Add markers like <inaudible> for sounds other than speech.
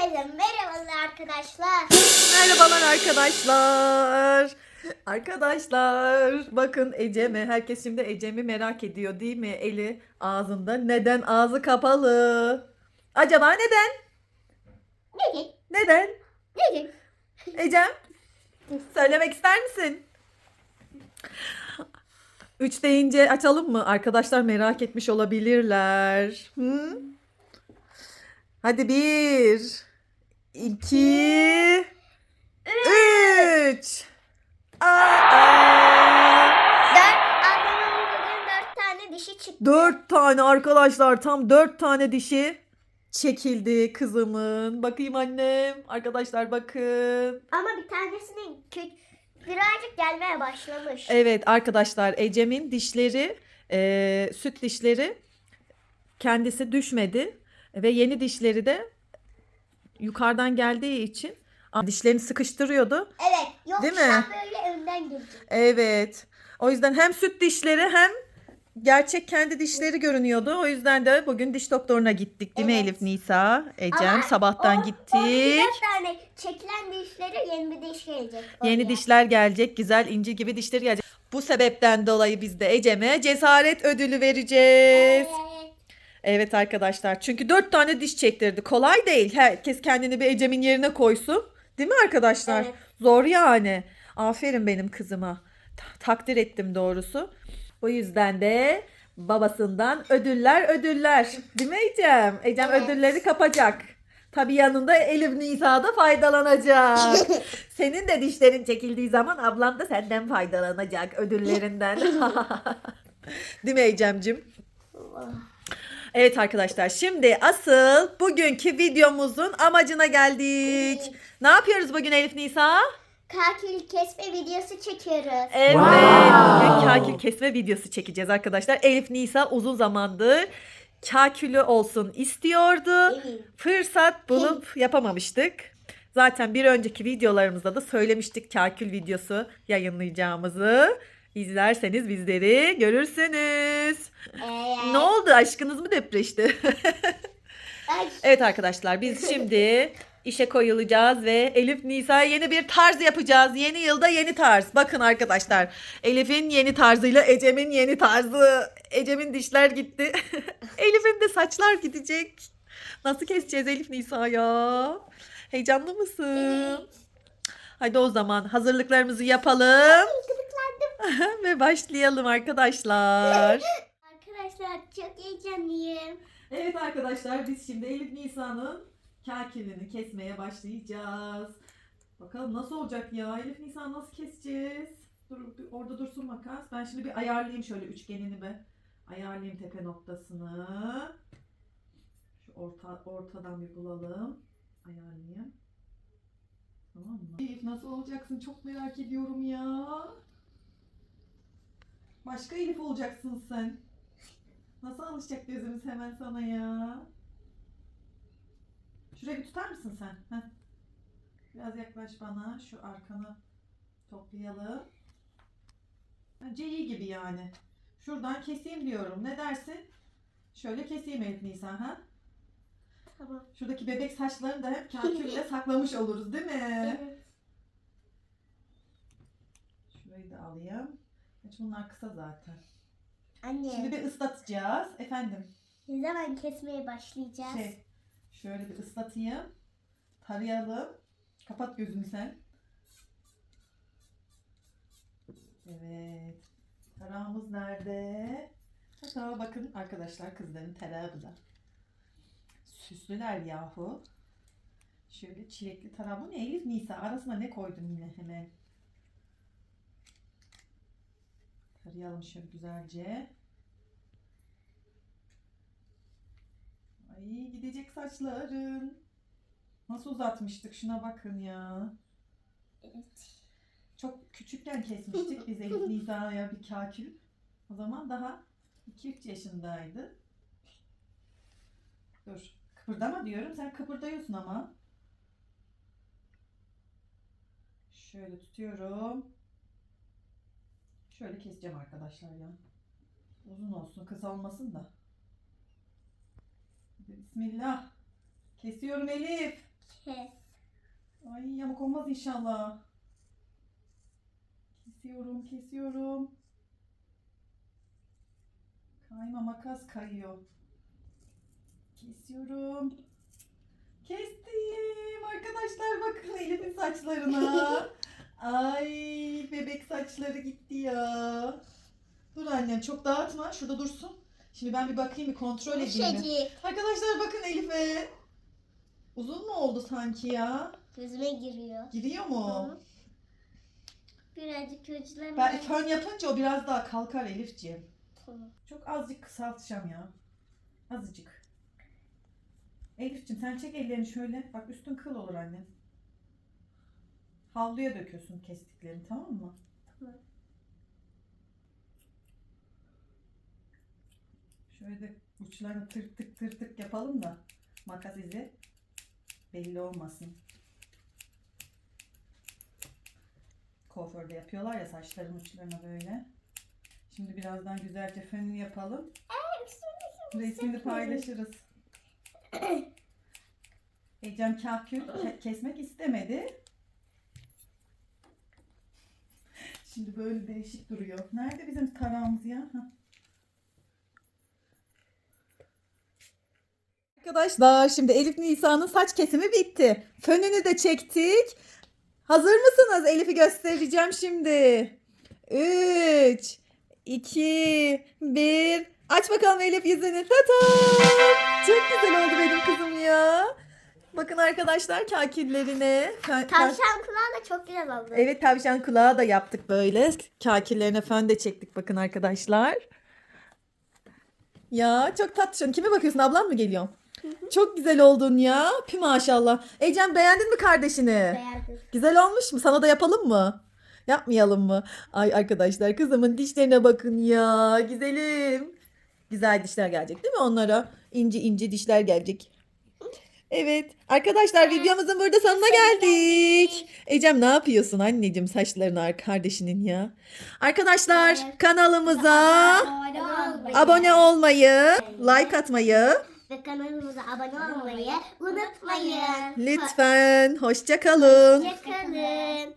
Herkese merhabalar arkadaşlar. Merhabalar arkadaşlar. Arkadaşlar bakın Ecem'i herkes şimdi Ecem'i merak ediyor değil mi? Eli ağzında. Neden ağzı kapalı? Acaba neden? Neden? Ne gün? Ecem söylemek ister misin? Üç deyince açalım mı? Arkadaşlar merak etmiş olabilirler. Hı? Hadi bir, iki, üç. Aa! Dört, ablamın bugün dört tane dişi çıktı. Dört tane arkadaşlar tam dört tane dişi çekildi kızımın. Bakayım annem. Arkadaşlar bakın. Ama bir tanesinin kö- birazcık gelmeye başlamış. Evet arkadaşlar Ecem'in dişleri e, süt dişleri kendisi düşmedi ve yeni dişleri de yukarıdan geldiği için dişlerini sıkıştırıyordu. Evet. Yoksa Değil mi? böyle önden girecek. Evet. O yüzden hem süt dişleri hem gerçek kendi dişleri görünüyordu. O yüzden de bugün diş doktoruna gittik değil mi Evet. Elif Nisa? Ecem Ama sabahtan o- O gittik. tane çekilen dişlere yeni bir diş gelecek. Yeni oraya. dişler gelecek. Güzel inci gibi dişleri gelecek. Bu sebepten dolayı biz de Ecem'e cesaret ödülü vereceğiz. Evet. Evet arkadaşlar. Çünkü dört tane diş çektirdi. Kolay değil. Herkes kendini bir Ecem'in yerine koysun. Değil mi arkadaşlar? Evet. Zor yani. Aferin benim kızıma. Ta- takdir ettim doğrusu. O yüzden de babasından ödüller ödüller. Değil mi Ecem? Ecem Evet. ödülleri kapacak. Tabii yanında Elif Nisa da faydalanacak. <laughs> Senin de dişlerin çekildiği zaman ablam da senden faydalanacak ödüllerinden. <laughs> <laughs> Değil mi Ecem'cim? Evet arkadaşlar şimdi asıl bugünkü videomuzun amacına geldik. Ne yapıyoruz bugün Elif Nisa? Kakül kesme videosu çekiyoruz. Evet. Bugün kakül kesme videosu çekeceğiz arkadaşlar. Elif Nisa uzun zamandır kakülü olsun istiyordu. Evet. Fırsat bulup yapamamıştık. Zaten bir önceki videolarımızda da söylemiştik kakül videosu yayınlayacağımızı. İzlerseniz bizleri görürsünüz. Ee, Ne oldu? Aşkınız mı depreşti? Evet arkadaşlar biz şimdi işe koyulacağız ve Elif Nisa'ya yeni bir tarz yapacağız. Yeni yılda yeni tarz. Bakın arkadaşlar Elif'in yeni tarzıyla Ecem'in yeni tarzı. Ecem'in dişler gitti. <laughs> Elif'in de saçlar gidecek. Nasıl keseceğiz Elif Nisa ya? Heyecanlı mısın? Evet. Hadi o zaman hazırlıklarımızı yapalım. <laughs> ve başlayalım arkadaşlar. <laughs> Arkadaşlar çok heyecanlıyım. Evet arkadaşlar biz şimdi Elif Nisa'nın kakülünü kesmeye başlayacağız. Bakalım nasıl olacak ya? Elif Nisa nasıl keseceğiz? Dur, dur, orada dursun makas. Ben şimdi bir ayarlayayım şöyle üçgenini bir. Ayarlayayım tepe noktasını. Şu orta, ortadan bir bulalım. Ayarlayayım. Tamam mı? Elif nasıl olacaksın? Çok merak ediyorum ya. Başka Elif olacaksın sen. Nasıl alışacak gözümüz hemen sana ya? Şurayı bir tutar mısın sen? Heh. Biraz yaklaş bana. Şu arkanı toplayalım. Ha, C gibi yani. Şuradan keseyim diyorum. Ne dersin? Şöyle keseyim Elif Nisa ha? Tamam. Şuradaki bebek saçlarını da hep kakülle <laughs> saklamış oluruz değil mi? Evet. Şurayı da alayım. Hiç bunlar kısa zaten. Anne Şimdi bir ıslatacağız. Efendim. ne zaman kesmeye başlayacağız? Şey, şöyle bir ıslatayım. Tarayalım. Kapat gözünü sen. Evet. Tarağımız nerede? Hatta bakın arkadaşlar kızların tarağı bu da. Süslüler yahu. Şöyle çilekli tarağı. Bu ne Elif Nisa? Arasına ne koydun yine hemen? Tarayalım şöyle güzelce. Ay gidecek saçların. Nasıl uzatmıştık şuna bakın ya. Evet. Çok küçükken kesmiştik biz Elif <laughs> Nisa'ya bir kakül. O zaman daha 2-3 yaşındaydı. Dur. Kıpırdama diyorum. Sen kıpırdıyorsun ama. Şöyle tutuyorum. Şöyle keseceğim arkadaşlar ya. Uzun olsun, kısa olmasın da. Bismillah. Kesiyorum Elif. Kes. Ay yamuk olmaz inşallah. Kesiyorum, kesiyorum. Kayma makas kayıyor. Kesiyorum. Kestim. Arkadaşlar bakın Elif'in saçlarına. <laughs> Ay bebek saçları gitti ya. Dur annem çok dağıtma. Şurada dursun. Şimdi ben bir bakayım bir kontrol edeyim. Şeycik. Arkadaşlar bakın Elif'e. Uzun mu oldu sanki ya? Gözüme giriyor. Giriyor mu? Hı. Birazcık uçlarına. Ben fön yapınca o biraz daha kalkar Elifciğim. Tamam. Çok azıcık kısaltacağım ya. Azıcık. Elifciğim sen çek ellerini şöyle. Bak üstün kıl olur annem. Havluya döküyorsun kestiklerini tamam mı? Tamam. Şöyle de uçlarını tırtık tık tır tık yapalım da makas izi belli olmasın. Kuaförde yapıyorlar ya saçların uçlarına böyle. Şimdi birazdan güzelce fönünü yapalım. Resmini paylaşırız. <coughs> Ecem kahkül ke- kesmek istemedi. Şimdi böyle değişik duruyor. Nerede bizim tarağımız ya? Arkadaşlar şimdi Elif Nisa'nın saç kesimi bitti. Fönünü de çektik. Hazır mısınız? Elif'i göstereceğim şimdi. 3, 2, 1. Aç bakalım Elif yüzünü. Tata! Çok güzel oldu benim kızım ya. Bakın arkadaşlar kakillerine. Ka- Tavşan kulağı da çok güzel oldu. Evet tavşan kulağı da yaptık böyle. Kakillerine fön de çektik bakın arkadaşlar. Ya çok tatlı. Kime bakıyorsun? Ablan mı geliyor? Çok güzel oldun ya. Pü maşallah. Ecem beğendin mi kardeşini? Beğendim. Güzel olmuş mu? Sana da yapalım mı? Yapmayalım mı? Ay arkadaşlar kızımın dişlerine bakın ya. Güzelim. Güzel dişler gelecek değil mi onlara? İnce ince dişler gelecek. Evet. Arkadaşlar videomuzun burada sonuna geldik. Ecem ne yapıyorsun anneciğim saçlarını ar- kardeşinin ya? Arkadaşlar kanalımıza Abone olmayı. like atmayı Ve kanalımıza abone olmayı unutmayın. lütfen. Hoşça kalın. Hoşçakalın.